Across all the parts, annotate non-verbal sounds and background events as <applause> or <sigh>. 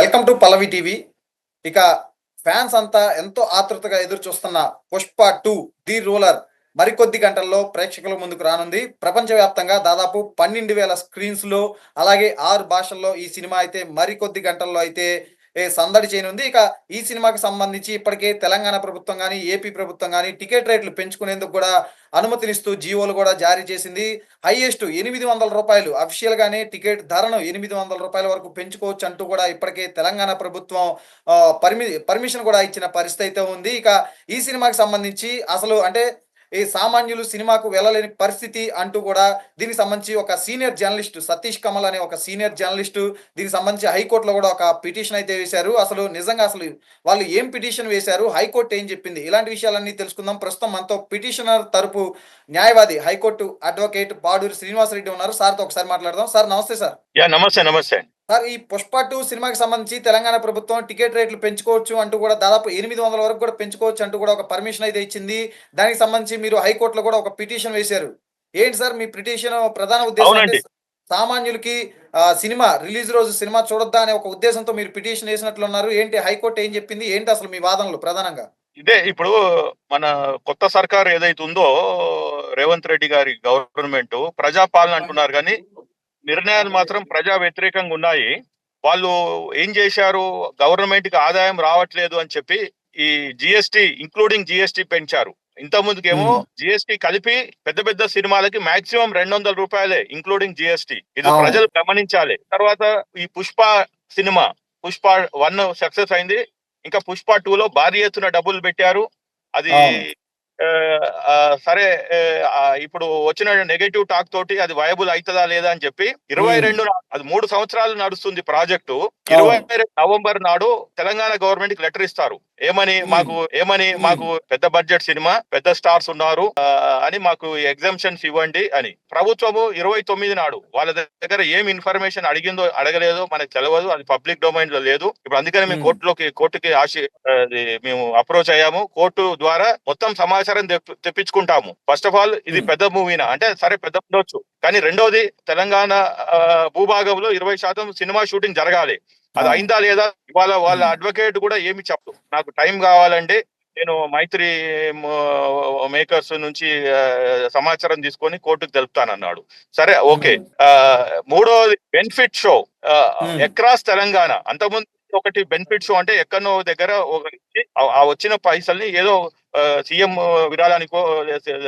Welcome to Pallavi TV. ఇక fans అంతా ఎంతో ఆతృతగా ఎదురు చూస్తున్న పుష్ప టూ ది రూలర్ మరికొద్ది గంటల్లో ప్రేక్షకుల ముందుకు రానుంది. ప్రపంచవ్యాప్తంగా దాదాపు పన్నెండు వేల స్క్రీన్స్లో అలాగే ఆరు భాషల్లో ఈ సినిమా అయితే మరికొద్ది గంటల్లో అయితే సందడి చేయనుంది. ఇక ఈ సినిమాకి సంబంధించి ఇప్పటికే తెలంగాణ ప్రభుత్వం కానీ ఏపీ ప్రభుత్వం కానీ టికెట్ రేట్లు పెంచుకునేందుకు కూడా అనుమతినిస్తూ జీవోలు కూడా జారీ చేసింది. హైయెస్ట్ ఎనిమిది వందల రూపాయలు అఫీషియల్ గానే టికెట్ ధరను ఎనిమిది వందల రూపాయల వరకు పెంచుకోవచ్చు అంటూ కూడా ఇప్పటికే తెలంగాణ ప్రభుత్వం పర్మి పర్మిషన్ కూడా ఇచ్చిన పరిస్థితి అయితే ఉంది. ఇక ఈ సినిమాకి సంబంధించి అసలు అంటే ఈ సామాన్యులు సినిమాకు వెళ్ళలేని పరిస్థితి అంటూ కూడా దీనికి సంబంధించి ఒక సీనియర్ జర్నలిస్ట్ సతీష్ కమల్ అనే ఒక సీనియర్ జర్నలిస్ట్ దీనికి సంబంధించి హైకోర్టులో కూడా ఒక పిటిషన్ అయితే వేశారు. అసలు నిజంగా అసలు వాళ్ళు ఏం పిటిషన్ వేశారు? హైకోర్టు ఏం చెప్పింది? ఇలాంటి విషయాలన్నీ తెలుసుకుందాం. ప్రస్తుతం మనతో పిటిషనర్ తరపు న్యాయవాది హైకోర్టు అడ్వకేట్ బాడూరి శ్రీనివాసరెడ్డి ఉన్నారు. సార్తో ఒకసారి మాట్లాడదాం. సార్ నమస్తే సార్. నమస్తే నమస్తే సార్ ఈ పుష్ప టూ సినిమాకి సంబంధించి తెలంగాణ ప్రభుత్వం టికెట్ రేట్లు పెంచుకోవచ్చు అంటూ కూడా దాదాపు ఎనిమిది వందల వరకు కూడా పెంచుకోవచ్చు అంటూ కూడా ఒక పర్మిషన్ అయితే ఇచ్చింది. దానికి సంబంధించి మీరు హైకోర్టులో కూడా ఒక పిటిషన్ వేశారు. ఏంటి సార్ మీ పిటిషన్ ప్రధాన ఉద్దేశం సామాన్యులకి సినిమా రిలీజ్ రోజు సినిమా చూడొద్దా అనే ఒక ఉద్దేశంతో మీరు పిటిషన్ వేసినట్లున్నారు ఏంటి హైకోర్టు ఏం చెప్పింది? ఏంటి అసలు మీ వాదనలు ప్రధానంగా? ఇదే ఇప్పుడు మన కొత్త సర్కార్ ఏదైతే ఉందో రేవంత్ రెడ్డి గారి గవర్నమెంట్ ప్రజాపాలన అంటున్నారు కానీ నిర్ణయాలు మాత్రం ప్రజా వ్యతిరేకంగా ఉన్నాయి. వాళ్ళు ఏం చేశారు? గవర్నమెంట్కి ఆదాయం రావట్లేదు అని చెప్పి ఈ జిఎస్టి ఇంక్లూడింగ్ జిఎస్టి పెంచారు. ఇంత ముందుకేమో. జిఎస్టి కలిపి పెద్ద పెద్ద సినిమాలకి మాక్సిమం రెండు వందల రూపాయలే ఇంక్లూడింగ్ జిఎస్టి. ఇది. ప్రజలు గమనించాలి. తర్వాత ఈ Pushpa cinema Pushpa one success అయింది. ఇంకా పుష్ప టూ లో భారీ ఎత్తున డబ్బులు పెట్టారు. అది సరే ఇప్పుడు వచ్చిన నెగటివ్ టాక్ తోటి అది వయబుల్ అవుతుందా లేదా అని చెప్పి ఇరవై. రెండు అది మూడు సంవత్సరాలు నడుస్తుంది ప్రాజెక్టు. ఇరవై నవంబర్ నాడు తెలంగాణ గవర్నమెంట్కి లెటర్ ఇస్తారు. ఏమని. మాకు ఏమని. మాకు పెద్ద బడ్జెట్ సినిమా పెద్ద స్టార్స్ ఉన్నారు అని మాకు ఎగ్జామ్షన్స్ ఇవ్వండి అని ప్రభుత్వము ఇరవై తొమ్మిది నాడు వాళ్ళ దగ్గర ఏం ఇన్ఫర్మేషన్ అడిగిందో అడగలేదో మనకు తెలియదు అది పబ్లిక్ డొమైన్లో లేదు ఇప్పుడు అందుకని మేము. కోర్టులోకి కోర్టుకి ఆశ మేము అప్రోచ్ అయ్యాము కోర్టు ద్వారా మొత్తం సమాచారం తెప్పి- తెప్పించుకుంటాము ఫస్ట్ ఆఫ్ ఆల్ ఇది. పెద్ద మూవీనా అంటే సరే పెద్ద ఉండొచ్చు కానీ రెండోది తెలంగాణ భూభాగంలో ఇరవై శాతం సినిమా షూటింగ్ జరగాలి అది. అయిందా లేదా? ఇవాళ వాళ్ళ. అడ్వకేట్ కూడా ఏమి చెప్పు నాకు టైం కావాలంటే నేను మైత్రి మేకర్స్ నుంచి సమాచారం తీసుకొని కోర్టుకు తెలుపుతానన్నాడు. సరే ఓకే. మూడోది బెనిఫిట్ షో. ఎక్రాస్ తెలంగాణ. అంతకుముందు ఒకటి బెనిఫిట్ షో అంటే ఎక్కడో దగ్గర ఒక ఆ వచ్చిన పైసల్ని ఏదో సీఎం విరాళానికో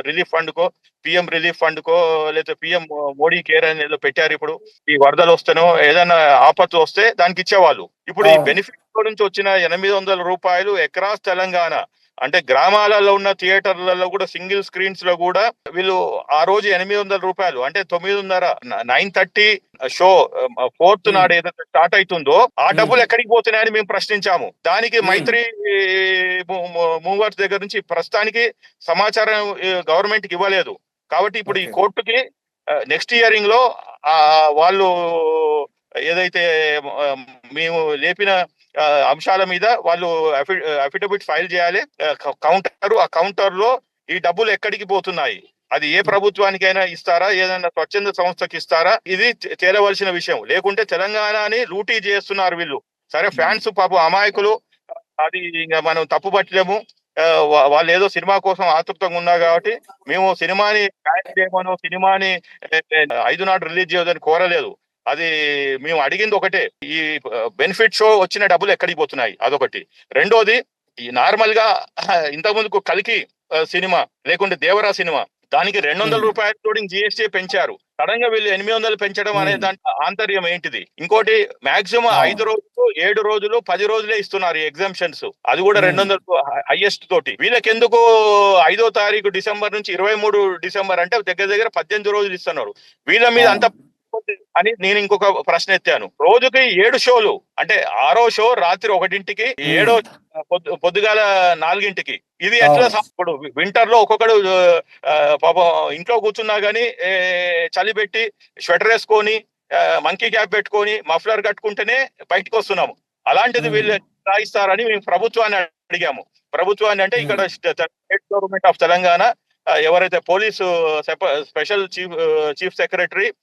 రిలీఫ్ ఫండ్ కో పిఎం రిలీఫ్ ఫండ్ కో లేదా పిఎం మోడీ కేర్ అని ఏదో పెట్టారు ఇప్పుడు ఈ వరదలు వస్తేనో ఏదైనా ఆపత్తు వస్తే దానికి ఇచ్చేవాళ్ళు ఇప్పుడు ఈ. బెనిఫిట్ నుంచి వచ్చిన ఎనిమిది వందల రూపాయలు ఎక్రాస్ తెలంగాణ అంటే గ్రామాలలో ఉన్న థియేటర్లలో కూడా సింగిల్ స్క్రీన్స్లో కూడా వీళ్ళు ఆ రోజు ఎనిమిది వందల రూపాయలు అంటే తొమ్మిదిన్నర నైన్ థర్టీ షో ఫోర్త్. నాడు ఏదైతే స్టార్ట్ అవుతుందో ఆ. డబ్బులు ఎక్కడికి పోతున్నాయని మేము ప్రశ్నించాము దానికి. మైత్రి మూవర్స్ దగ్గర నుంచి ప్రస్తుతానికి సమాచారం గవర్నమెంట్కి ఇవ్వలేదు కాబట్టి ఇప్పుడు ఈ. కోర్టుకి నెక్స్ట్ ఇయరింగ్లో ఆ వాళ్ళు ఏదైతే మేము లేపిన అంశాల మీద వాళ్ళు అఫిడవిట్ ఫైల్ చేయాలి. కౌంటర్ ఆ కౌంటర్లో ఈ డబ్బులు ఎక్కడికి పోతున్నాయి? అది ఏ ప్రభుత్వానికైనా ఇస్తారా? ఏదైనా స్వచ్ఛంద సంస్థకి ఇస్తారా? ఇది తేలవలసిన విషయం. లేకుంటే తెలంగాణని లూటీ చేస్తున్నారు వీళ్ళు. సరే ఫ్యాన్స్ పాపం అమాయకులు. అది ఇంకా మనం తప్పు పట్టలేము వాళ్ళు ఏదో సినిమా కోసం ఆతృతంగా ఉన్నారు కాబట్టి మేము సినిమాని చేయమనో సినిమాని ఐదు నాడు రిలీజ్ చేయదని కోరలేదు. అది మేము అడిగింది ఒకటే. ఈ బెనిఫిట్ షో వచ్చిన డబ్బులు ఎక్కడికి పోతున్నాయి? అదొకటి. రెండోది ఈ నార్మల్గా <laughs> ఇంత ముందుకు కలికి సినిమా లేకుంటే దేవరా సినిమా దానికి రెండు వందల. రూపాయలు ఇంక్లూడింగ్ జిఎస్టీ పెంచారు. సడన్గా వీళ్ళు ఎనిమిది వందలు పెంచడం అనే. దాంట్లో ఆంతర్యం ఏంటిది? ఇంకోటి మాక్సిమం. ఐదు రోజులు ఏడు రోజులు పది రోజులే ఇస్తున్నారు ఈ ఎగ్జామ్షన్స్. అది కూడా. రెండు వందలు హైయెస్ట్ తోటి. వీళ్ళకి ఎందుకు ఐదో తారీఖు డిసెంబర్ నుంచి ఇరవై మూడు డిసెంబర్ అంటే దగ్గర దగ్గర పద్దెనిమిది రోజులు ఇస్తున్నారు. వీళ్ళ మీద అంత అని నేను ఇంకొక ప్రశ్న ఎత్తాను. రోజుకి ఏడు షోలు అంటే ఆరో షో రాత్రి ఒకటింటికి ఏడో పొద్దు పొద్దుగాల నాలుగింటికి. ఇది ఎట్లా ఇప్పుడు వింటర్లో ఒక్కొక్కడు పాపం ఇంట్లో కూర్చున్నా గానీ చలి పెట్టి స్వెటర్ వేసుకొని మంకీ క్యాప్ పెట్టుకొని మఫ్లర్ కట్టుకుంటేనే బయటకు వస్తున్నాము. అలాంటిది. వీళ్ళు రాయిస్తారని మేము ప్రభుత్వాన్ని అడిగాము. ప్రభుత్వాన్ని అంటే ఇక్కడ స్టేట్ గవర్నమెంట్ ఆఫ్ తెలంగాణ ఎవరైతే police సెప- special chief chief secretary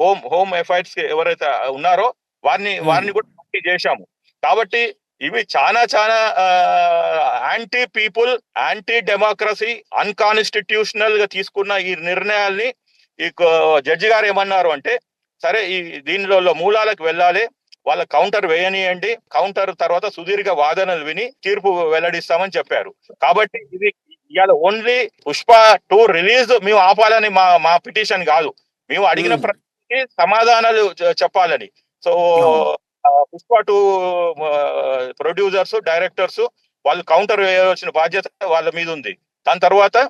home home affairs ఎవరైతే ఉన్నారో వారిని. వారిని కూడా చేశాము. కాబట్టి ఇవి చాలా చాలా యాంటీ పీపుల్ యాంటీ డెమోక్రసీ అన్కాన్స్టిట్యూషనల్గా తీసుకున్న ఈ నిర్ణయాల్ని ఈ జడ్జి గారు ఏమన్నారు అంటే సరే ఈ దీనిలో మూలాలకు వెళ్ళాలి వాళ్ళ కౌంటర్ వేయనియండి కౌంటర్ తర్వాత సుదీర్ఘ వాదనలు విని తీర్పు వెల్లడిస్తామని చెప్పారు. కాబట్టి ఇది ఇవాళ ఓన్లీ పుష్ప టూ రిలీజ్ మేము ఆపాలని మా మా పిటిషన్ కాదు. మేము అడిగిన. ప్రశ్నకి సమాధానాలు చెప్పాలని. So Pushpa two producers directors వాళ్ళు కౌంటర్ వేయవలసిన బాధ్యత వాళ్ళ మీద ఉంది. దాని తర్వాత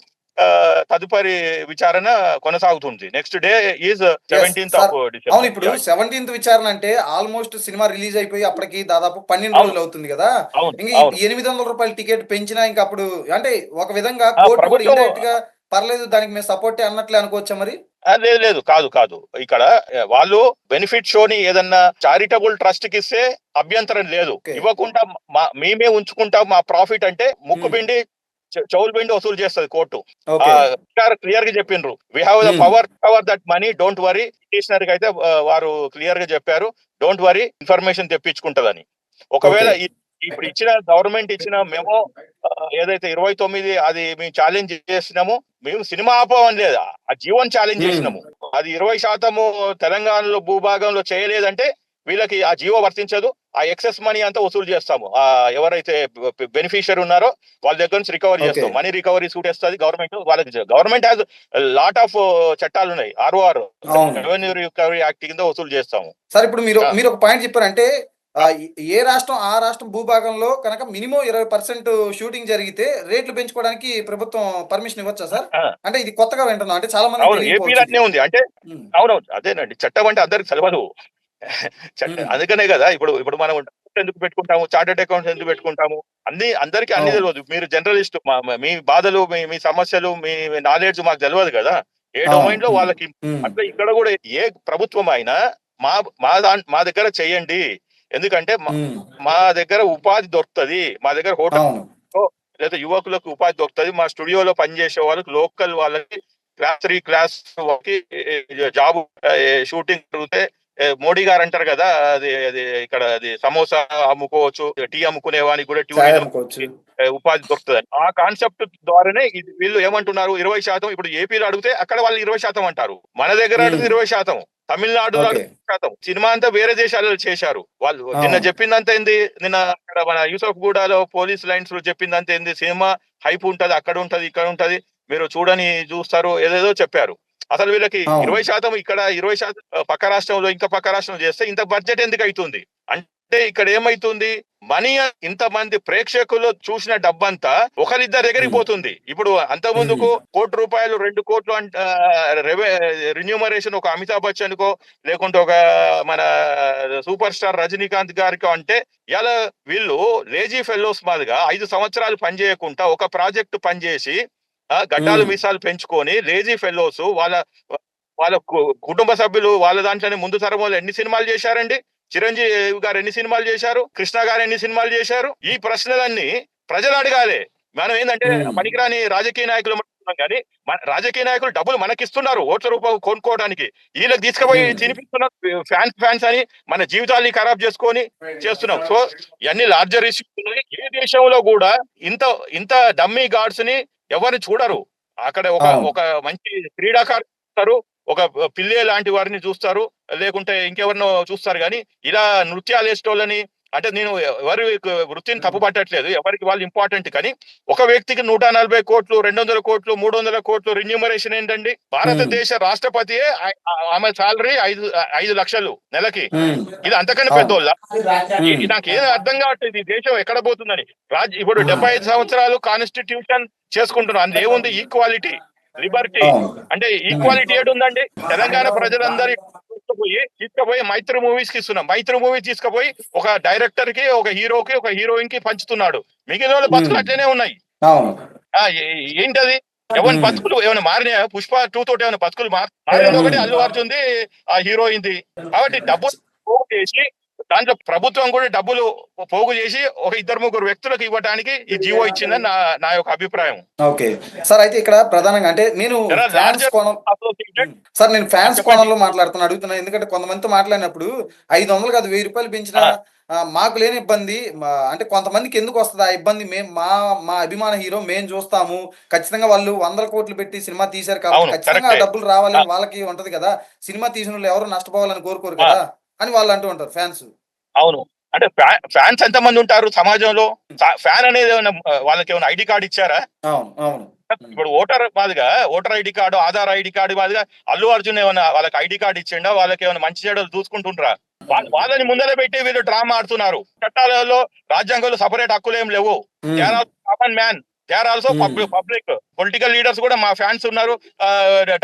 తదుపరి విచారణ కొనసాగుతుంది. Next day is seventeenth of అవును ఇప్పుడు సెవెంటీన్త్ విచారణ అంటే ఆల్మోస్ట్ సినిమా రిలీజ్ అయిపోయి అప్పటికి దాదాపు పన్నెండు. రోజులు అవుతుంది కదా? ఇంకా ఎనిమిది వందల రూపాయల టికెట్ పెంచినా ఇంకా అప్పుడు అంటే ఒక విధంగా కోర్టు ప్రభుత్వం- ఇండైరెక్ట్గా పర్లేదు దానికి మేము సపోర్ట్ అన్నట్లే అనుకోవచ్చా మరి? లేదు లేదు. కాదు కాదు. ఇక్కడ వాళ్ళు బెనిఫిట్ షోని ఏదన్నా చారిటబుల్ ట్రస్ట్కి ఇస్తే అభ్యంతరం లేదు. ఇవ్వకుండా మా మేమే ఉంచుకుంటాం మా ప్రాఫిట్ అంటే ముక్కు. పిండి చె- చెవులు పిండి వసూలు చేస్తుంది కోర్టు. క్లియర్గా చెప్పిండ్రు we have the. Power power that money don't worry petitioner అయితే వారు క్లియర్గా చెప్పారు. డోంట్ వరీ ఇన్ఫర్మేషన్ తెప్పించుకుంటదని. ఒకవేళ ఇప్పుడు ఇచ్చిన గవర్నమెంట్ ఇచ్చిన మెమో ఏదైతే ఇరవై తొమ్మిది అది మేము ఛాలెంజ్ చేసినాము మేము సినిమా ఆపమని లేదా. ఆ జీవన్ ఛాలెంజ్ Hmm. చేసినాము. అది ఇరవై శాతము తెలంగాణలో భూభాగంలో చేయలేదంటే వీళ్ళకి ఆ జీవో వర్తించదు. ఆ ఎక్సెస్ మనీ అంతా వసూలు చేస్తాము. ఆ ఎవరైతే బెనిఫిషియర్ ఉన్నారో వాళ్ళ దగ్గర నుంచి రికవరీ. చేస్తాం. మనీ రికవరీ సూట్ వేస్తుంది గవర్నమెంట్ వాళ్ళకి గవర్నమెంట్ హ్యాస్ లాట్ ఆఫ్ చట్టాలు ఉన్నాయి ఆర్ఓఆర్ రెవెన్యూ రికవరీ యాక్ట్ కింద వసూలు చేస్తాము. సార్ ఇప్పుడు మీరు. మీరు ఒక పాయింట్ చెప్పారంటే ఏ రాష్ట్రం ఆ రాష్ట్రం భూభాగంలో కనుక మినిమం ఇరవై పర్సెంట్ షూటింగ్ జరిగితే రేట్లు పెంచుకోవడానికి ప్రభుత్వం పర్మిషన్ ఇవ్వచ్చా సార్. అంటే ఇది కొత్తగా వింటున్నాం. అంటే చాలా మంది అవును ఏపీలో అట్నే ఉంది. అంటే అవునవును అదేనండి. చట్టం అంటే అందరికి చట్టం Hmm. అందుకనే కదా ఇప్పుడు ఇప్పుడు మనం ఎందుకు పెట్టుకుంటాము? చార్టెడ్ అకౌంట్స్ ఎందుకు పెట్టుకుంటాము? అన్ని అందరికి అన్ని. తెలియదు మీరు జర్నలిస్ట్ మీ బాధలు మీ మీ సమస్యలు మీ నాలెడ్జ్ మాకు తెలియదు కదా. ఏ. డొమైన్లో. వాళ్ళకి అట్లా ఇక్కడ కూడా ఏ ప్రభుత్వం అయినా మా మా దా- మా దగ్గర చెయ్యండి ఎందుకంటే మా- దగ్గర ఉపాధి దొరుకుతది. మా దగ్గర హోటల్ లేదా యువకులకు ఉపాధి దొరుకుతుంది. మా స్టూడియోలో పనిచేసే వాళ్ళకి లోకల్ వాళ్ళకి క్లాస్ త్రీ క్లాస్ వాళ్ళకి జాబ్ షూటింగ్ జరిగితే మోడీ గారు అంటారు కదా అది అది ఇక్కడ అది సమోసా అమ్ముకోవచ్చు టీ అమ్ముకునే వానికి కూడా ఏ, ఉపాధి దొరుకుతుంది. ఆ కాన్సెప్ట్ ద్వారానే వీళ్ళు ఏమంటున్నారు ఇరవై శాతం ఇప్పుడు ఏపీలో అడిగితే అక్కడ వాళ్ళు ఇరవై శాతం అంటారు. మన దగ్గర. అడిగితే ఇరవై శాతం. అడిగితే శాతం. సినిమా అంతా వేరే దేశాలలో చేశారు వాళ్ళు. నిన్న. చెప్పిందంతా ఏంది? నిన్న అక్కడ మన యూసఫ్ గూడలో పోలీస్ లైన్స్లో చెప్పిందంతా ఏంది? సినిమా హైప్ ఉంటది అక్కడ ఉంటది ఇక్కడ ఉంటది. మీరు చూడని చూస్తారు ఏదేదో చెప్పారు. అసలు వీళ్ళకి. ఇరవై శాతం ఇక్కడ ఇరవై శాతం పక్క రాష్ట్రంలో ఇంకా పక్క రాష్ట్రం చేస్తే ఇంత బడ్జెట్ ఎందుకు అవుతుంది? అంటే ఇక్కడ ఏమైతుంది మనీ ఇంత మంది ప్రేక్షకులు చూసిన డబ్బంతా ఒకరిద్దరి దగ్గరికి. పోతుంది ఇప్పుడు అంత ముందుకు కోటి రూపాయలు రెండు కోట్లు అంట రిన్యూమరేషన్ ఒక అమితాబ్ బచ్చన్ కో లేకుంటే ఒక మన సూపర్ స్టార్ రజనీకాంత్ గారికి అంటే ఇలా వీళ్ళు లేజీ ఫెలోస్ మాదిగా ఐదు సంవత్సరాలు పనిచేయకుండా ఒక ప్రాజెక్ట్ పనిచేసి గడ్డాలు. మీసాలు పెంచుకొని లేజీ ఫెలోస్ వాళ్ళ వాళ్ళ కుటుంబ సభ్యులు వాళ్ళ దాంట్లోనే ముందు తరం వాళ్ళు ఎన్ని సినిమాలు చేశారండి చిరంజీవి గారు ఎన్ని సినిమాలు చేశారు? కృష్ణ గారు ఎన్ని సినిమాలు చేశారు? ఈ ప్రశ్నలన్నీ ప్రజలు అడగాలి. మనం ఏంటంటే. పనికిరాని రాజకీయ నాయకులు కానీ రాజకీయ నాయకులు డబ్బులు మనకిస్తున్నారు ఓట్ల రూపాయలు కొనుక్కోవడానికి. వీళ్ళకి తీసుకుపోయి. తినిపిస్తున్నారు ఫ్యాన్స్ ఫ్యాన్స్ అని మన జీవితాల్ని ఖరాబ్ చేసుకొని చేస్తున్నాం. సో ఇవన్నీ లార్జర్ ఇష్యూస్ ఉన్నాయి. ఏ దేశంలో కూడా ఇంత ఇంత డమ్మీ గార్డ్స్ని ఎవరిని చూడరు. అక్కడ ఒక. ఒక మంచి క్రీడాకారు ఒక పిల్లే లాంటి వారిని చూస్తారు లేకుంటే ఇంకెవరినో చూస్తారు కానీ ఇలా నృత్యాలు వేసేటోళ్ళని అంటే నేను ఎవరి వృత్తిని తప్పు పట్టట్లేదు ఎవరికి వాళ్ళు ఇంపార్టెంట్ కానీ ఒక వ్యక్తికి నూట నలభై కోట్లు రెండు వందల కోట్లు మూడు వందల కోట్లు రిన్యూమరేషన్ ఏంటండి? భారతదేశ రాష్ట్రపతియే ఆమె సాలరీ ఐదు ఐదు లక్షలు నెలకి. ఇది అంతకన్నా. పెద్దోళ్ళ. నాకు ఏం అర్థం కావట్లేదు. ఈ దేశం ఎక్కడ పోతుందని. రాజ్ ఇప్పుడు డెబ్బై ఐదు సంవత్సరాలు కాన్స్టిట్యూషన్ చేసుకుంటున్నాం. అందులో ఏముంది? Equality Liberty. అంటే ఈక్వాలిటీ ఏడు ఉందండి. తెలంగాణ ప్రజలందరి తీసుకుపోయి తీసుకుపోయి మైత్రి మూవీస్కి ఇస్తున్నాం. మైత్రి మూవీస్ తీసుకుపోయి ఒక డైరెక్టర్కి ఒక హీరోకి ఒక హీరోయిన్కి పంచుతున్నాడు. మిగిలిన వాళ్ళ బతుకులు. అట్లనే ఉన్నాయి. ఏంటది? ఎవరి. బతుకులు ఏమైనా మారినాయా? పుష్ప టూ తోటి ఏమైనా బతుకులు మారి మారింది ఒకటి అల్లు అర్జున్ది ఆ హీరోయిన్ది కాబట్టి డబ్బు చేసి దాంట్లో ప్రభుత్వం కూడా డబ్బులు పోగు చేసి ఒక ఇద్దరు ముగ్గురు వ్యక్తులకు ఇవ్వడానికి ఈ జీవో ఇచ్చిందని నా నా యొక్క అభిప్రాయం. ఓకే సార్ అయితే ఇక్కడ ప్రధానంగా అంటే నేను ఫ్యాన్స్ కోణం సార్ నేను ఫ్యాన్స్. కోణంలో మాట్లాడుతున్నా అడుగుతున్నా ఎందుకంటే కొంతమందితో మాట్లాడినప్పుడు ఐదు వందలు కాదు వెయ్యి రూపాయలు పెంచినా. ఆ, మాకు లేని ఇబ్బంది. అంటే కొంతమందికి ఎందుకు వస్తుంది ఆ ఇబ్బంది? మేము మా మా అభిమాన హీరో మేము చూస్తాము. ఖచ్చితంగా వాళ్ళు వందల కోట్లు పెట్టి సినిమా తీశారు కాబట్టి ఖచ్చితంగా. డబ్బులు రావాలని వాళ్ళకి ఉంటది కదా. సినిమా తీసిన వాళ్ళు ఎవరు నష్టపోవాలని కోరుకోరు కదా. అని వాళ్ళు అంటూ ఉంటారు ఫ్యాన్స్ అవును. అంటే ఫ్యా- ఫ్యాన్స్ ఎంత మంది ఉంటారు సమాజంలో? ఫ్యా- ఫ్యాన్ అనేది ఏమైనా వాళ్ళకి ఏమైనా ఐడి కార్డు ఇచ్చారా? అవును ఇప్పుడు voter Madiga voter ID card Aadhaar ID card Madiga Allu Arjun ఏమైనా వాళ్ళకి ఐడి కార్డు ఇచ్చిండా? వాళ్ళకి ఏమైనా మంచి చెడు చూసుకుంటుంటారా వాళ్ళ- వాళ్ళని ముందర పెట్టి వీళ్ళు డ్రామా ఆడుతున్నారు. చట్టాలలో రాజ్యాంగంలో సపరేట్ హక్కులు ఏం లేవు common man they are also. Public public political leaders కూడా మా ఫ్యాన్స్ ఉన్నారు.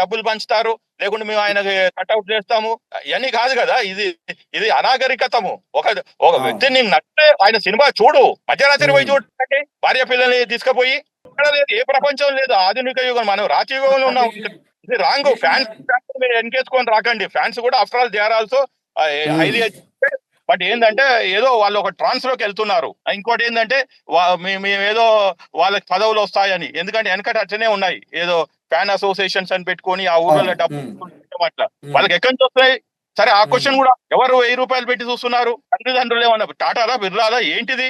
డబ్బులు పంచుతారు. లేకుంటే మేము ఆయనకి కట్అవుట్ చేస్తాము. ఇవన్నీ కాదు కదా. ఇది ఇది అనాగరికతము. ఒక ఒక. వ్యక్తి నీకు నచ్చితే ఆయన సినిమా చూడు. మధ్యరాత్రి పోయి Hmm. చూడండి. భార్య పిల్లల్ని తీసుకుపోయి ఎక్కడ లేదు. ఏ ప్రపంచం లేదు. ఆధునిక యుగం. మనం రాతి యుగంలో ఉన్నాం. <laughs> ఇది రాంగ్. ఫ్యాన్స్ మీరు ఎన్కేసుకొని రాకండి. ఫ్యాన్స్ కూడా after all they are also. Highly but ఏంటంటే ఏదో వాళ్ళు ఒక ట్రాన్స్లోకి వెళ్తున్నారు. ఇంకోటి ఏంటంటే మేము ఏదో వాళ్ళకి పదవులు వస్తాయని. ఎందుకంటే వెనకట అట్లనే ఉన్నాయి. ఏదో ఫ్యాన్ అసోసియేషన్స్ అని పెట్టుకొని ఆ. డబ్బులు ఉమ్. తీసుకుంటాం అట్లా. వాళ్ళకి ఎక్కడి నుంచి వస్తాయి? సరే ఆ. క్వశ్చన్ కూడా ఎవరు వెయ్యి రూపాయలు పెట్టి చూస్తున్నారు? తల్లిదండ్రులు ఏమన్నా టాటాలా బిర్లాలా ఏంటిది?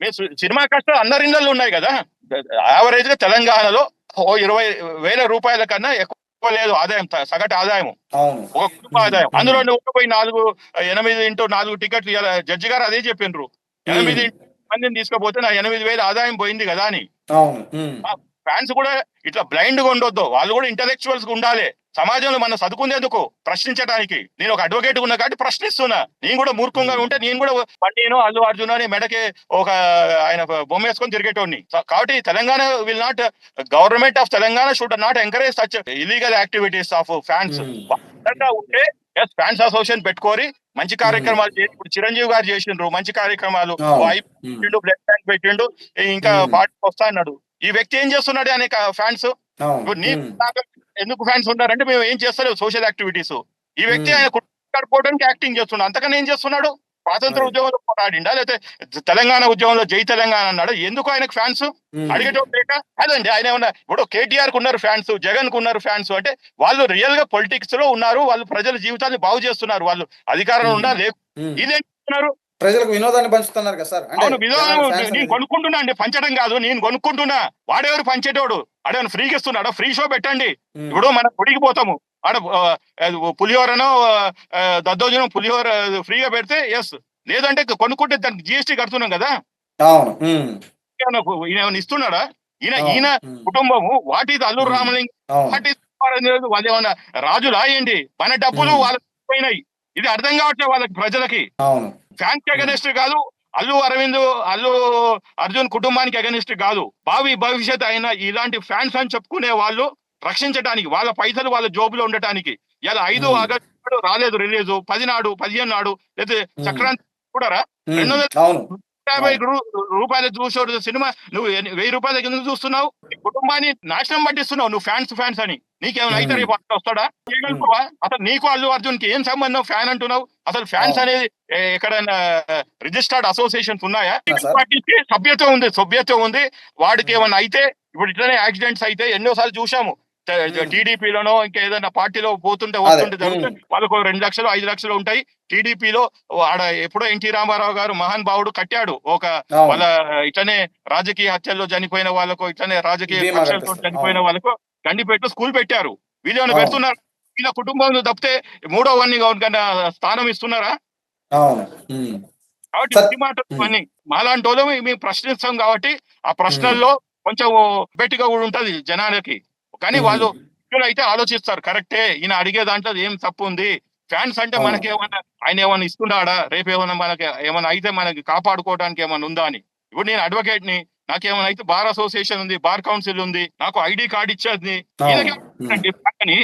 మీ సినిమా కష్టాలు అందరి ఇళ్ళల్లో ఉన్నాయి కదా? యావరేజ్గా తెలంగాణలో ఓ ఇరవై వేల రూపాయల కన్నా ఎక్కువ లేదు ఆదాయం సగటు ఆదాయం ఒక కుటుంబ ఆదాయం. అందులో నువ్వు పోయి నాలుగు ఎనిమిది ఇంటూ నాలుగు టికెట్లు. జడ్జి గారు అదే చెప్పిండ్రు. ఎనిమిది మందిని తీసుకుపోతే నా ఎనిమిది వేలు ఆదాయం పోయింది కదా అని. ఫ్యాన్స్ కూడా ఇట్లా బ్లైండ్గా ఉండొద్దు. వాళ్ళు కూడా ఇంటలెక్చువల్స్గా ఉండాలి. సమాజంలో మనం చదువుకునేందుకు ప్రశ్నించడానికి నేను ఒక అడ్వకేట్ ఉన్నా కాబట్టి ప్రశ్నిస్తున్నా. నేను కూడా మూర్ఖంగా ఉంటే నేను కూడా పండిను అల్లు అర్జున్ అని మెడకి ఒక ఆయన బొమ్మ వేసుకొని తిరిగేటోడిని. కాబట్టి Telangana will not government of Telangana should not encourage such illegal activities of fans ఉంటే ఎస్ ఫ్యాన్స్ అసోసియేషన్ పెట్టుకోరి మంచి కార్యక్రమాలు చేసి ఇప్పుడు చిరంజీవి గారు చేసిండ్రు మంచి కార్యక్రమాలు. ఐ పెట్టిండు బ్లడ్ బ్యాంక్ పెట్టిండు ఇంకా Hmm. పార్టీ వస్తా అన్నాడు. ఈ వ్యక్తి ఏం చేస్తున్నాడు అనే ఫ్యాన్స్ నీ ఎందుకు ఫ్యాన్స్ ఉన్నారంటే మేము ఏం చేస్తలేవు సోషల్ యాక్టివిటీస్ ఈ వ్యక్తి. ఆయన కుటుంబం గడుపుకోవడానికి యాక్టింగ్ చేస్తున్నాడు. అంతకన్నా ఏం చేస్తున్నాడు? స్వాతంత్ర. ఉద్యమంలో పోరాడిండా? లేకపోతే తెలంగాణ ఉద్యమంలో జై తెలంగాణ అన్నాడు? ఎందుకు ఆయనకు ఫ్యాన్స్ లేక? అదండి ఆయన ఏమన్నా ఇప్పుడు కేటీఆర్కు ఉన్నారు ఫ్యాన్స్ జగన్కు ఉన్నారు ఫ్యాన్స్ అంటే వాళ్ళు రియల్గా పొలిటిక్స్లో ఉన్నారు వాళ్ళు ప్రజల జీవితాన్ని బాగు చేస్తున్నారు వాళ్ళు అధికారంలో ఉన్నా లేకు ఉమ్. ఇదేం చేస్తున్నారు? ప్రజలకు వినోదాన్ని పంచుతున్నారు కదా సార్? అవును fans నేను కొనుక్కుంటున్నా అండి పంచడం కాదు. నేను కొనుక్కుంటున్నా. వాడెవరు పంచేటోడు? ఆడేమైనా ఫ్రీగా ఇస్తున్నాడు? ఫ్రీ షో పెట్టండి. ఇప్పుడు మనం గుడికి పోతాము. ఆడ పులిహోరనో దద్దోజనం పులిహోర ఫ్రీగా పెడితే ఎస్ లేదంటే కొనుక్కుంటే దానికి జిఎస్టీ కడుతున్నాం కదా? ఈయన ఇస్తున్నాడా? ఈయన ఈయన ఉమ్, వాట్ అల్లూరు. రామలింగ వాటి వాళ్ళు ఏమన్నా రాజులా ఏంటి? మన డబ్బులు. వాళ్ళకి పోయినాయి. ఇది అర్థం కావట్లేదు వాళ్ళకి ప్రజలకి. ఫ్యాన్స్ అగనిస్ట్ కాదు. అల్లు అరవింద్ అల్లు అర్జున్ కుటుంబానికి అగనిస్ట్ కాదు. భావి భవిష్యత్ అయిన ఇలాంటి ఫ్యాన్స్ అని చెప్పుకునే వాళ్ళు రక్షించడానికి వాళ్ళ పైసలు వాళ్ళ జోబులో ఉండటానికి. ఇలా ఐదు Hmm. ఆగస్టు రాలేదు రిలీజ్ పది నాడు పదిహేను నాడు లేదా Hmm. సంక్రాంతి చూడరా ఉమ్, రెండు యాభై రూపాయలు చూసే సినిమా నువ్వు వెయ్యి రూపాయలకి ఎందుకు చూస్తున్నావు కుటుంబాన్ని నాశనం పట్టిస్తున్నావు నువ్వు ఫ్యాన్స్ ఫ్యాన్స్ అని నీకేమైనా అయితే. రేపు అట్లా వస్తాడా అసలు నీకు అల్లు అర్జున్కి ఏం సంబంధం ఫ్యాన్ అంటున్నావు అసలు ఫ్యాన్స్. అనేది ఎక్కడైనా రిజిస్టర్డ్ అసోసియేషన్స్ ఉన్నాయా సార్. పార్టీకి సభ్యత ఉంది సభ్యత ఉంది వాడికి ఏమైనా అయితే ఇప్పుడు ఇట్లనే యాక్సిడెంట్స్ అయితే ఎన్నోసార్లు చూసాము. టీడీపీలోనో ఇంకా ఏదైనా పార్టీలో పోతుంటే. వస్తుంటే Hmm. జరుగుతుంది వాళ్ళకు రెండు లక్షలు ఐదు లక్షలు ఉంటాయి టీడీపీలో ఆడ ఎప్పుడో ఎన్టీ రామారావు గారు మహాన్ భావుడు కట్టాడు ఒక వాళ్ళ ఇట్లనే రాజకీయ హత్యల్లో చనిపోయిన వాళ్ళకు ఇట్లనే రాజకీయ కక్షలతో. చనిపోయిన. వాళ్ళకు గండిపేట స్కూల్ పెట్టారు వీళ్ళు ఏమైనా అవును. పెడుతున్నారు వీళ్ళ కుటుంబంలో తప్పితే మూడో వన్ని కన్నా స్థానం ఇస్తున్నారా కాబట్టి ఇది మాట ఉమ్. అన్ని మాలాంటి వాళ్ళు మేము ప్రశ్నిస్తాం కాబట్టి ఆ ప్రశ్నల్లో కొంచెం బెట్టిగా కూడా ఉంటది జనాలకి కానీ. వాళ్ళు అయితే ఆలోచిస్తారు కరెక్టే. ఈయన అడిగే దాంట్లో ఏం తప్పు ఉంది? ఫ్యాన్స్ అంటే. మనకి ఏమన్నా ఆయన ఏమన్నా ఇస్తున్నాడా? రేపు ఏమన్నా మనకి ఏమన్నా అయితే మనకి కాపాడుకోవడానికి ఏమన్నా ఉందా అని. ఇప్పుడు నేను అడ్వకేట్ని నాకేమైనా అయితే బార్ అసోసియేషన్ ఉంది బార్ కౌన్సిల్ ఉంది నాకు ఐడి కార్డు ఇచ్చేది. కానీ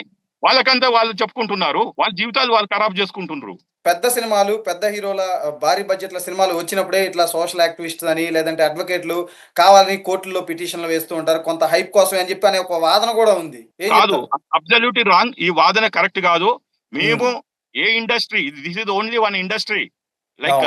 వాళ్ళకంతా వాళ్ళు చెప్పుకుంటున్నారు వాళ్ళ జీవితాలు వాళ్ళు ఖరాబ్ చేసుకుంటున్నారు. పెద్ద సినిమాలు పెద్ద హీరోల భారీ బడ్జెట్ల సినిమాలు వచ్చినప్పుడే ఇట్లా సోషల్ యాక్టివిస్ట్ అని లేదంటే అడ్వకేట్లు కావాలని కోర్టుల్లో పిటిషన్లు వేస్తూ ఉంటారు. కొంత హైప్ కోసం అని చెప్పి అనే ఒక వాదన కూడా ఉంది. కాదు? అబ్జల్యూట్ రాంగ్ ఈ వాదన కరెక్ట్ కాదు. మేము ఏ industry this is only one industry like.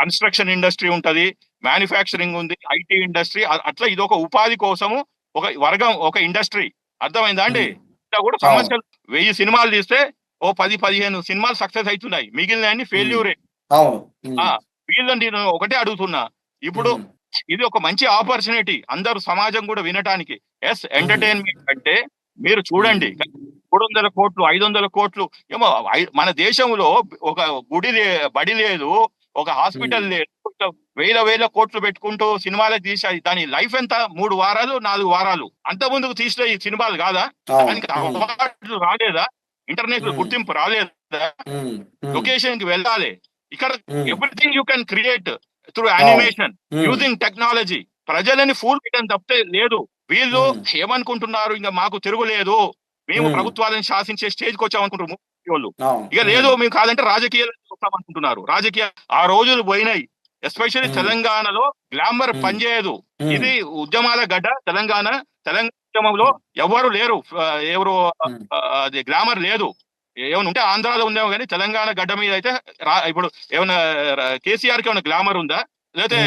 Construction industry ఉంటది మ్యానుఫ్యాక్చరింగ్ ఉంది ఐటీ ఇండస్ట్రీ అట్లా ఇది ఒక ఉపాధి కోసము ఒక వర్గం ఒక ఇండస్ట్రీ అర్థమైందా అండి? కూడా సమస్యలు వెయ్యి సినిమాలు తీస్తే ఓ పది పదిహేను సినిమాలు సక్సెస్ అవుతున్నాయి. మిగిలిన అన్ని ఫెయిల్యూరే వీళ్ళని నేను ఒకటే అడుగుతున్నా. ఇప్పుడు. ఇది ఒక మంచి ఆపర్చునిటీ అందరూ సమాజం కూడా వినటానికి. ఎస్ ఎంటర్టైన్మెంట్ అంటే మీరు చూడండి. మూడు వందల కోట్లు ఐదు వందల కోట్లు. ఏమో మన దేశంలో ఒక గుడి బడి లేదు ఒక హాస్పిటల్. లేదు. వేల వేల కోట్లు పెట్టుకుంటూ సినిమాలకు తీసాయి దాని లైఫ్ ఎంత? మూడు వారాలు నాలుగు వారాలు. అంత ముందుకు తీసిన ఈ సినిమాలు కాదా? దానికి. అవార్డులు రాలేదా? ఇంటర్నేషనల్. గుర్తింపు రాలేదా. లొకేషన్కి వెళ్ళాలి ఇక్కడ. Everything you can create through animation. Using technology ప్రజలని ఫూల్ చేయడం తప్పితే లేదు వీళ్ళు. ఏమనుకుంటున్నారు ఇంకా మాకు తిరుగులేదు మేము. ప్రభుత్వాలను శాసించే స్టేజ్కి వచ్చాం వాళ్ళు అవును ఇక లేదు మేము కాదంటే రాజకీయాలు వస్తామనుకుంటున్నారు రాజకీయ ఆ రోజులు పోయినాయి ఎస్పెషల్లీ. తెలంగాణలో గ్లామర్. పనిచేయదు. ఇది ఉద్యమాల గడ్డ తెలంగాణ తెలంగాణ ఉద్యమంలో ఎవరు లేరు. ఎవరు అది గ్లామర్ లేదు. ఏమైనా ఉంటే ఆంధ్రాలో ఉందేమో కానీ తెలంగాణ గడ్డ మీద అయితే ఇప్పుడు ఏమైనా కేసీఆర్కి ఏమైనా గ్లామర్ ఉందా? లేకపోతే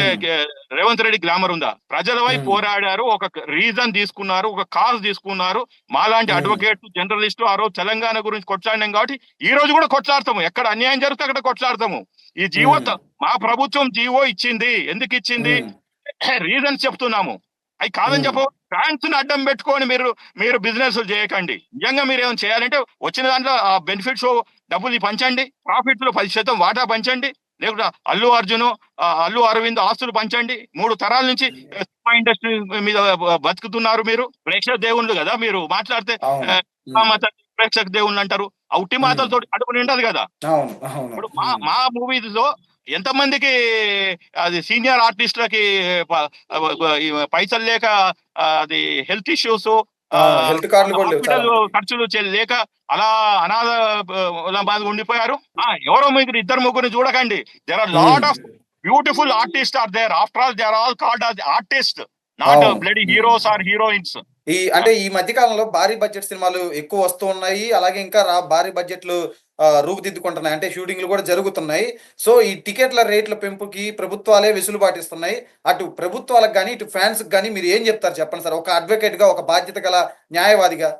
రేవంత్ రెడ్డి గ్లామర్ ఉందా? ప్రజల వైపు. పోరాడారు ఒక రీజన్ తీసుకున్నారు ఒక కాజ్ తీసుకున్నారు. మాలాంటి. అడ్వకేట్ జర్నలిస్టు ఆ రోజు తెలంగాణ గురించి కొట్లాడినాం కాబట్టి ఈ రోజు కూడా కొట్లాడతాము. ఎక్కడ అన్యాయం జరిగితే అక్కడ కొట్లాడతాము. ఈ జీవో మా ప్రభుత్వం జీవో ఇచ్చింది. ఎందుకు ఇచ్చింది. <clears throat> రీజన్స్ చెప్తున్నాము. అవి కాదని Hmm. ఫ్యాన్స్ని అడ్డం పెట్టుకొని మీరు మీరు బిజినెస్ చేయకండి. నిజంగా మీరు ఏమైనా చేయాలంటే వచ్చిన దాంట్లో ఆ బెనిఫిట్స్ డబ్బులు పంచండి ప్రాఫిట్లో పది శాతం వాటా పంచండి లేకుంటే అల్లు అర్జున్ అల్లు అరవింద్ ఆస్తులు పంచండి. మూడు తరాల నుంచి సినిమా ఇండస్ట్రీ మీద బతుకుతున్నారు మీరు. ప్రేక్షక దేవుళ్ళు కదా మీరు మాట్లాడితే. మాత ప్రేక్షక దేవుళ్ళు అంటారు. ఆ ఉట్టి మాతలతో అడుగు నిండదు కదా. ఇప్పుడు మా ఉమ్. మా మూవీస్ లో ఎంత మందికి అది సీనియర్ ఆర్టిస్టులకి పైసలు లేక అది హెల్త్ ఇష్యూస్ హాస్పిటల్ చాలా. ఖర్చులు లేక అలా అనాథ బాధ ఉండిపోయారు. ఎవరో మీకు ఇద్దరు ముగ్గురు చూడకండి. There are lot of beautiful artist are there after all there all called artist not. Bloody heroes are heroines ఈ అంటే ఈ మధ్య కాలంలో భారీ బడ్జెట్ సినిమాలు ఎక్కువ వస్తూ ఉన్నాయి. అలాగే ఇంకా రా భారీ బడ్జెట్లు రూపుదిద్దుకుంటున్నాయి. అంటే షూటింగ్లు కూడా జరుగుతున్నాయి. సో ఈ టికెట్ల రేట్ల పెంపుకి ప్రభుత్వాలే వెసులుబాటు ఇస్తున్నాయి అటు ప్రభుత్వాలకు కానీ ఇటు ఫ్యాన్స్ కానీ మీరు ఏం చెప్తారు చెప్పండి సార్? ఒక అడ్వకేట్గా ఒక బాధ్యత గల న్యాయవాదిగా?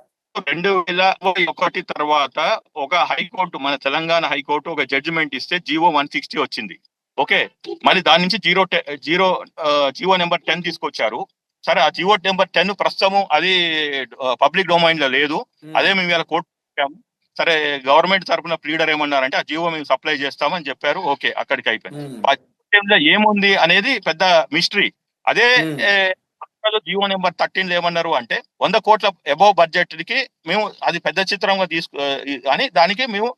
రెండు వేల ఒకటి తర్వాత ఒక హైకోర్టు మన తెలంగాణ హైకోర్టు ఒక జడ్జిమెంట్ ఇస్తే జీవో వన్ సిక్స్టీ వచ్చింది. ఓకే? మళ్ళీ దాని నుంచి zero zero GO number ten తీసుకొచ్చారు. సరే ఆ జీవో నెంబర్ టెన్ ప్రస్తుతము అది పబ్లిక్ డొమైన్లో లేదు అదే మేము ఇలా కోర్టు సరే గవర్నమెంట్ తరఫున ప్లీడర్ ఏమన్నారంటే ఆ జీవో మేము సప్లై చేస్తామని చెప్పారు. ఓకే అక్కడికి అయిపోయింది ఏముంది అనేది పెద్ద మిస్టరీ. అదే జీవో నెంబర్ థర్టీన్ ఏమన్నారు అంటే వంద కోట్ల అబౌవ్ బడ్జెట్కి మేము అది పెద్ద చిత్రంగా తీసుకు అని దానికి మేము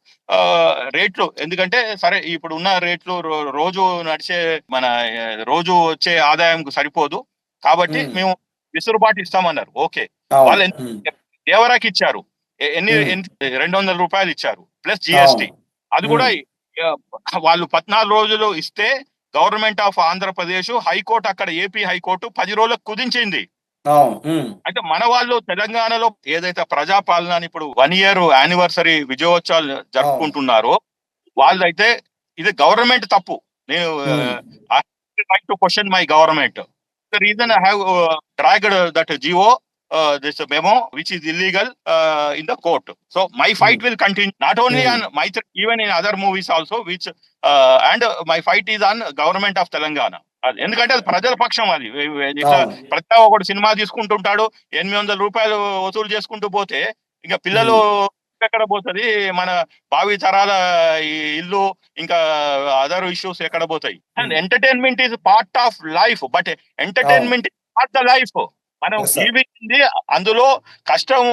రేట్లు. ఎందుకంటే సరే ఇప్పుడు ఉన్న రేట్లు రోజు నడిచే మన రోజు వచ్చే ఆదాయం సరిపోదు. కాబట్టి. మేము. విసురుబాటు ఇస్తామన్నారు. ఓకే. వాళ్ళు. దేవరాకి ఇచ్చారు ఎన్ని రెండు వందల రూపాయలు ఇచ్చారు ప్లస్ జిఎస్టి. అది కూడా వాళ్ళు పద్నాలుగు రోజులు ఇస్తే government of Andhra Pradesh high court అక్కడ ఏపీ హైకోర్టు పది రోజులకు కుదించింది. అయితే మన వాళ్ళు తెలంగాణలో ఏదైతే ప్రజాపాలన ఇప్పుడు వన్ ఇయర్ యానివర్సరీ విజయోత్సవాలు జరుపుకుంటున్నారో వాళ్ళైతే ఇది గవర్నమెంట్ తప్పు. నేను. Right to question my government reason I have dragged that GO this memo which is illegal in the court so my fight will continue not only Hmm. On my even in other movies also which and my fight is on government of Telangana ఎందుకంటే అది ప్రజల పక్షం అది. ప్రతి ఒకడు cinema తీసుకుంటుంటాడు ఎనిమిది వందల రూపాయలు వసూలు చేసుకుంటూ పోతే ఇంకా పిల్లలు ఎక్కడ పోతుంది? మన భావి తరాల ఇల్లు ఇంకా అదర్ ఇష్యూస్ ఎక్కడ పోతాయి? And entertainment is part of life but entertainment part the life మనం. జీవించింది అందులో కష్టం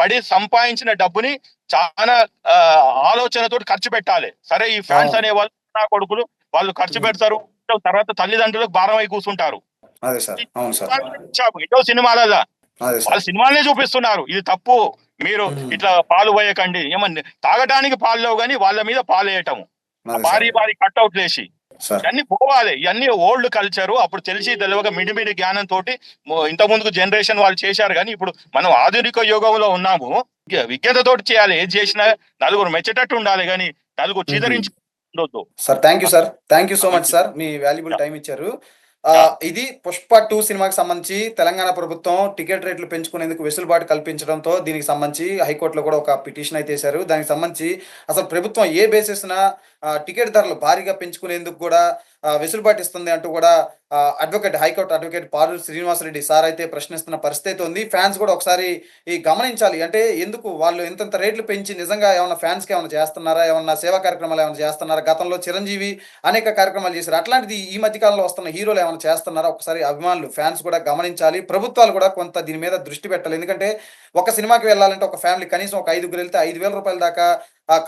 పడి సంపాదించిన డబ్బుని చాలా ఆలోచనతో ఖర్చు పెట్టాలి సరే ఈ ఫ్యాన్స్. అనే వాళ్ళు నా కొడుకులు వాళ్ళు ఖర్చు Hmm. పెడతారు తర్వాత తల్లిదండ్రులకు భారం అయి కూర్చుంటారు. ఎన్నో సినిమాలలో వాళ్ళ సినిమాలనే చూపిస్తున్నారు ఇది తప్పు మీరు Hmm. ఇట్లా పాలు పోయకండి ఏమన్నా తాగడానికి పాలు లేవు కానీ వాళ్ళ మీద పాలు వేయటము భారీ. భారీ కట్అవుట్ వేసి ఇవన్నీ పోవాలి. ఇవన్నీ ఓల్డ్ కల్చర్ అప్పుడు తెలిసి తెలియక మిడిమిడి జ్ఞానం తోటి ఇంత ముందుకు జనరేషన్ వాళ్ళు చేశారు కానీ ఇప్పుడు మనం ఆధునిక యుగంలో ఉన్నాము. విజ్ఞతతోటి చేయాలి. ఏది చేసినా నలుగురు మెచ్చేటట్టు ఉండాలి కానీ నలుగురు చిదరించి ఉండొద్దు. Sir thank you sir thank you so much sir me valuable time ఇచ్చారు. ఇది పుష్ప టూ సినిమాకి సంబంధించి తెలంగాణ ప్రభుత్వం టికెట్ రేట్లు పెంచుకునేందుకు వెసులుబాటు కల్పించడంతో దీనికి సంబంధించి హైకోర్టులో కూడా ఒక పిటిషన్ అయితే వేశారు. దానికి సంబంధించి అసలు ప్రభుత్వం ఏ బేసిస్న టికెట్ ధరలు భారీగా పెంచుకునేందుకు కూడా వెసులుబాటు ఇస్తుంది అంటూ కూడా advocate high court advocate Paru Srinivasa Reddy sir అయితే ప్రశ్నిస్తున్న పరిస్థితి అయితే ఉంది. ఫ్యాన్స్ కూడా ఒకసారి ఈ గమనించాలి. అంటే ఎందుకు వాళ్ళు ఇంతంత రేట్లు పెంచి నిజంగా ఏమైనా ఫ్యాన్స్కి ఏమైనా చేస్తున్నారా? ఏమన్నా సేవా కార్యక్రమాలు ఏమైనా చేస్తున్నారా? గతంలో చిరంజీవి అనేక కార్యక్రమాలు చేశారు. అట్లాంటిది ఈ మధ్య కాలంలో వస్తున్న హీరోలు ఏమైనా చేస్తున్నారా? ఒకసారి అభిమానులు ఫ్యాన్స్ కూడా గమనించాలి. ప్రభుత్వాలు కూడా కొంత దీని మీద దృష్టి పెట్టాలి. ఎందుకంటే ఒక సినిమాకి వెళ్ళాలంటే ఒక ఫ్యామిలీ కనీసం ఒక ఐదుగురు వెళ్తే ఐదు వేల రూపాయల దాకా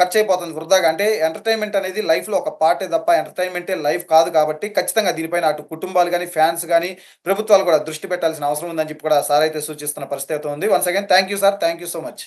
ఖర్చు అయిపోతుంది వృధాగా. అంటే ఎంటర్టైన్మెంట్ అనేది లైఫ్లో ఒక పార్టే తప్ప ఎంటర్టైన్మెంటే లైఫ్ కాదు కాబట్టి ఖచ్చితంగా దీనిపైన అటు కుటుంబాలు కానీ ఫ్యాన్స్ కానీ ప్రభుత్వాలు కూడా దృష్టి పెట్టాల్సిన అవసరం ఉందని చెప్పి కూడా సార్ అయితే సూచిస్తున్న పరిస్థితి అయితే ఉంది. Once again thank you sir thank you so much